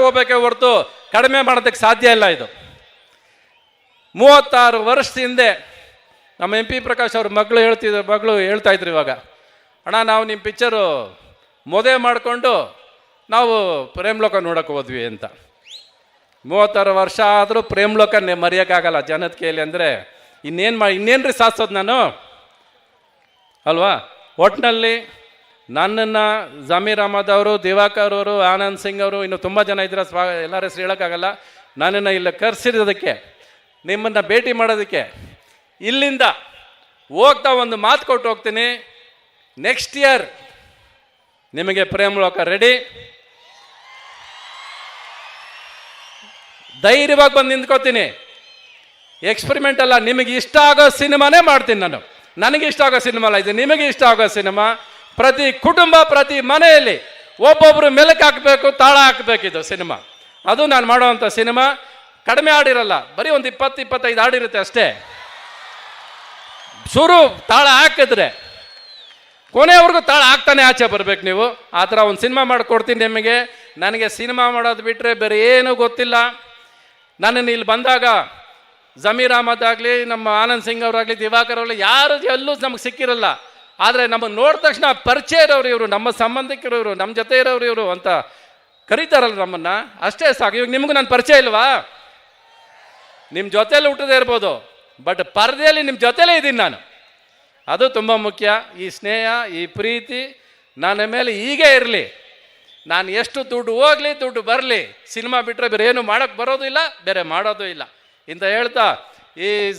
ಹೋಗ್ಬೇಕೆ ಹೊರತು ಕಡಿಮೆ ಮಾಡೋದಕ್ಕೆ ಸಾಧ್ಯ ಇಲ್ಲ ಇದು. ಮೂವತ್ತಾರು ವರ್ಷದ ಹಿಂದೆ ನಮ್ಮ ಎಂ ಪಿ ಪ್ರಕಾಶ್ ಅವ್ರ ಮಗಳು ಹೇಳ್ತಿದ್ರು, ಮಗಳು ಹೇಳ್ತಾ ಇದ್ರು ಇವಾಗ. ಅಣ್ಣ, ನಾವು ನಿಮ್ಮ ಪಿಕ್ಚರು ಮದುವೆ ಮಾಡಿಕೊಂಡು ನಾವು ಪ್ರೇಮ್ಲೋಕ ನೋಡೋಕೆ ಹೋದ್ವಿ ಅಂತ. ಮೂವತ್ತಾರು ವರ್ಷ ಆದರೂ ಪ್ರೇಮ್ಲೋಕ ಮರೆಯೋಕ್ಕಾಗಲ್ಲ ಜನದ ಕೈಯಲ್ಲಿ ಅಂದರೆ ಇನ್ನೇನು ಮಾಡಿ ರೀ ಸಾಧಿಸೋದು ನಾನು? ಅಲ್ವಾ? ಒಟ್ಟಿನಲ್ಲಿ ನನ್ನನ್ನು ಜಮೀರ್ ಅಹಮದ್ ಅವರು, ದಿವಾಕರ್ ಅವರು, ಆನಂದ್ ಸಿಂಗ್ ಅವರು, ಇನ್ನು ತುಂಬ ಜನ ಇದ್ರೆ ಸ್ವಾ, ಎಲ್ಲರ ಹೆಸರು ಹೇಳೋಕ್ಕಾಗಲ್ಲ. ನನ್ನನ್ನು ಇಲ್ಲಿ ಕರೆಸಿರೋದಕ್ಕೆ, ನಿಮ್ಮನ್ನು ಭೇಟಿ ಮಾಡೋದಕ್ಕೆ, ಇಲ್ಲಿಂದ ಹೋಗ್ತಾ ಒಂದು ಮಾತು ಕೊಟ್ಟು ಹೋಗ್ತೀನಿ. ನೆಕ್ಸ್ಟ್ ಇಯರ್ ನಿಮಗೆ ಪ್ರೇಮಲೋಕ ರೆಡಿ ಧೈರ್ಯವಾಗಿ ಬಂದು ನಿಂತ್ಕೋತೀನಿ. ಎಕ್ಸ್ಪರಿಮೆಂಟ್ ಅಲ್ಲ, ನಿಮಗೆ ಇಷ್ಟ ಆಗೋ ಸಿನಿಮಾನೇ ಮಾಡ್ತೀನಿ ನಾನು. ನನಗೆ ಇಷ್ಟ ಆಗೋ ಸಿನಿಮಾ ಅಲ್ಲ, ಇದು ನಿಮಗೆ ಇಷ್ಟ ಆಗೋ ಸಿನಿಮಾ. ಪ್ರತಿ ಕುಟುಂಬ, ಪ್ರತಿ ಮನೆಯಲ್ಲಿ ಒಬ್ಬೊಬ್ಬರು ಮೆಲುಕು ಹಾಕಬೇಕು, ತಾಳ ಹಾಕಬೇಕಿದ್ದು ಸಿನಿಮಾ. ಅದು ನಾನು ಮಾಡುವಂಥ ಸಿನಿಮಾ. ಕಡಿಮೆ ಹಾಡಿರಲ್ಲ, ಬರೀ ಒಂದು ಇಪ್ಪತ್ತು, ಇಪ್ಪತ್ತೈದು ಹಾಡಿರುತ್ತೆ ಅಷ್ಟೇ. ಶುರು ತಾಳ ಹಾಕಿದ್ರೆ ಕೊನೆವರೆಗೂ ತಾಳ ಹಾಕ್ತಾನೆ ಆಚೆ ಬರ್ಬೇಕು ನೀವು. ಆ ಥರ ಒಂದು ಸಿನಿಮಾ ಮಾಡಿಕೊಡ್ತೀನಿ ನಿಮಗೆ. ನನಗೆ ಸಿನಿಮಾ ಮಾಡೋದು ಬಿಟ್ಟರೆ ಬೇರೆ ಏನೂ ಗೊತ್ತಿಲ್ಲ. ನನ್ನನ್ನು ಇಲ್ಲಿ ಬಂದಾಗ ಜಮೀರ್ ಅಹಮದ್ ಆಗಲಿ, ನಮ್ಮ ಆನಂದ್ ಸಿಂಗ್ ಅವರಾಗಲಿ, ದಿವಾಕರ್ ಅವರಾಗಲಿ, ಯಾರು ಎಲ್ಲೂ ನಮಗೆ ಸಿಕ್ಕಿರಲ್ಲ. ಆದರೆ ನಮ್ಮನ್ನು ನೋಡಿದ ತಕ್ಷಣ ಪರಿಚಯ ಇರೋರು ಇವರು, ನಮ್ಮ ಸಂಬಂಧಿಕರು ಇವರು, ನಮ್ಮ ಜೊತೆ ಇರೋರು ಇವರು ಅಂತ ಕರೀತಾರಲ್ಲ ನಮ್ಮನ್ನು. ಅಷ್ಟೇ ಸಾಕು. ಇವಾಗ ನಿಮಗೂ ನಾನು ಪರಿಚಯ ಇಲ್ವಾ? ನಿಮ್ಮ ಜೊತೆಯಲ್ಲಿ ಹುಟ್ಟದೇ ಇರ್ಬೋದು. ಬಟ್ ಪರದೆಯಲ್ಲಿ ನಿಮ್ಮ ಜೊತೆಲೇ ಇದ್ದೀನಿ ನಾನು. ಅದು ತುಂಬ ಮುಖ್ಯ. ಈ ಸ್ನೇಹ, ಈ ಪ್ರೀತಿ ನನ್ನ ಮೇಲೆ ಹೀಗೆ ಇರಲಿ. ನಾನು ಎಷ್ಟು ದುಡ್ಡು ಹೋಗಲಿ, ದುಡ್ಡು ಬರಲಿ. ಸಿನಿಮಾ ಬಿಟ್ಟರೆ ಬೇರೆ ಏನು ಮಾಡೋಕ್ಕೆ ಬರೋದು ಇಲ್ಲ, ಬೇರೆ ಮಾಡೋದು ಇಲ್ಲ. ಇಂತ ಹೇಳ್ತಾ, ಈ